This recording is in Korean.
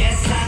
Yes, I